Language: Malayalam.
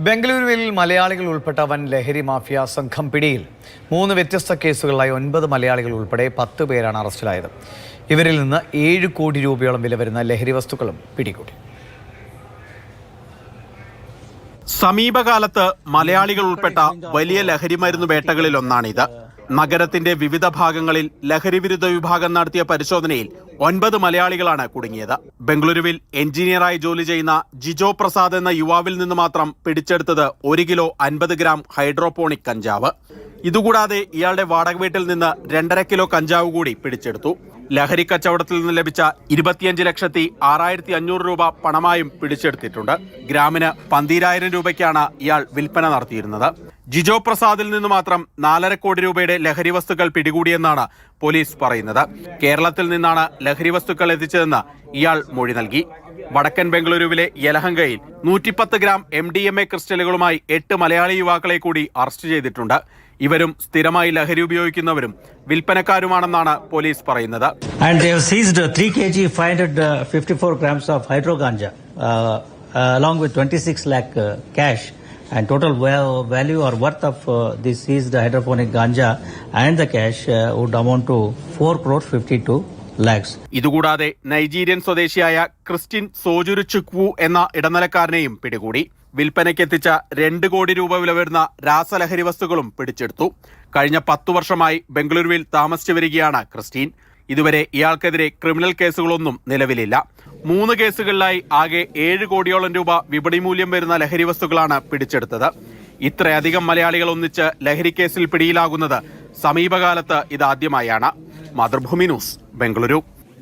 ബംഗളൂരുവിൽ മലയാളികൾ ഉൾപ്പെട്ട വൻ ലഹരി മാഫിയ സംഘം പിടിയിൽ. മൂന്ന് വ്യത്യസ്ത കേസുകളിലായി ഒൻപത് മലയാളികൾ ഉൾപ്പെടെ പത്ത് പേരാണ് അറസ്റ്റിലായത്. ഇവരിൽ നിന്ന് ഏഴ് കോടി രൂപയോളം വില വരുന്ന ലഹരി വസ്തുക്കളും പിടികൂടി. സമീപകാലത്ത് മലയാളികൾ ഉൾപ്പെട്ട വലിയ ലഹരി മരുന്ന് ഒന്നാണിത്. നഗരത്തിന്റെ വിവിധ ഭാഗങ്ങളിൽ ലഹരി വിരുദ്ധ വിഭാഗം നടത്തിയ പരിശോധനയിൽ ഒൻപത് മലയാളികളാണ് കുടുങ്ങിയത്. ബംഗളൂരുവിൽ എഞ്ചിനീയറായി ജോലി ചെയ്യുന്ന ജിജോ പ്രസാദ് എന്ന യുവാവിൽ നിന്ന് മാത്രം പിടിച്ചെടുത്തത് ഒരു കിലോ അൻപത് ഗ്രാം ഹൈഡ്രോപോണിക് കഞ്ചാവ്. ഇതുകൂടാതെ ഇയാളുടെ വാടക വീട്ടിൽ നിന്ന് രണ്ടര കിലോ കഞ്ചാവ് കൂടി പിടിച്ചെടുത്തു. ലഹരി കച്ചവടത്തിൽ നിന്ന് ലഭിച്ച ഇരുപത്തിയഞ്ച് ലക്ഷത്തി ആറായിരത്തി അഞ്ഞൂറ് രൂപ പണമായും പിടിച്ചെടുത്തിട്ടുണ്ട്. ഗ്രാമിന് പന്തിരായിരം രൂപയ്ക്കാണ് ഇയാൾ വിൽപ്പന നടത്തിയിരുന്നത്. ജിജോ പ്രസാദിൽ നിന്ന് മാത്രം നാലര കോടി രൂപയുടെ ലഹരി വസ്തുക്കൾ പിടികൂടിയെന്നാണ് പോലീസ് പറയുന്നത്. കേരളത്തിൽ നിന്നാണ് ലഹരി വസ്തുക്കൾ എത്തിച്ചതെന്ന് ഇയാൾ മൊഴി നൽകി. വടക്കൻ ബംഗളൂരുവിലെ യലഹങ്കയിൽ നൂറ്റിപ്പത്ത് gram M D M A ക്രിസ്റ്റലുകളുമായി എട്ട് മലയാളി യുവാക്കളെ കൂടി അറസ്റ്റ് ചെയ്തിട്ടുണ്ട് ഇവരും സ്ഥിരമായി ലഹരി ഉപയോഗിക്കുന്നവരും വിൽപ്പനക്കാരുമാണെന്നാണ് പോലീസ് പറയുന്നത് And they have seized uh, 3 kg 554 grams of hydro ganja uh, uh, along with 26 lakh uh, cash and total value or worth of uh, this seized hydroponic ganja and the cash uh, would amount to 4 crore 52 lakhs. ഇതുകൂടാതെ നൈജീരിയൻ സ്വദേശിയായ ക്രിസ്റ്റിൻ സോജുരു ചുക്വു എന്ന ഇടനിലക്കാരനെയും പിടികൂടി. വിൽപ്പനയ്ക്കെത്തിച്ച രണ്ട് കോടി രൂപ വില വരുന്ന രാസലഹരി വസ്തുക്കളും പിടിച്ചെടുത്തു. കഴിഞ്ഞ പത്തു വർഷമായി ബംഗളൂരുവിൽ താമസിച്ചു വരികയാണ് ക്രിസ്റ്റീൻ. ഇതുവരെ ഇയാൾക്കെതിരെ ക്രിമിനൽ കേസുകളൊന്നും നിലവിലില്ല. മൂന്ന് കേസുകളിലായി ആകെ ഏഴ് കോടിയോളം രൂപ വിപണി മൂല്യം വരുന്ന ലഹരി വസ്തുക്കളാണ് പിടിച്ചെടുത്തത്. ഇത്രയധികം മലയാളികൾ ഒന്നിച്ച് ലഹരി കേസിൽ പിടിയിലാകുന്നത് സമീപകാലത്ത് ഇതാദ്യമായാണ്. മാതൃഭൂമി ന്യൂസ് ബംഗളൂരു.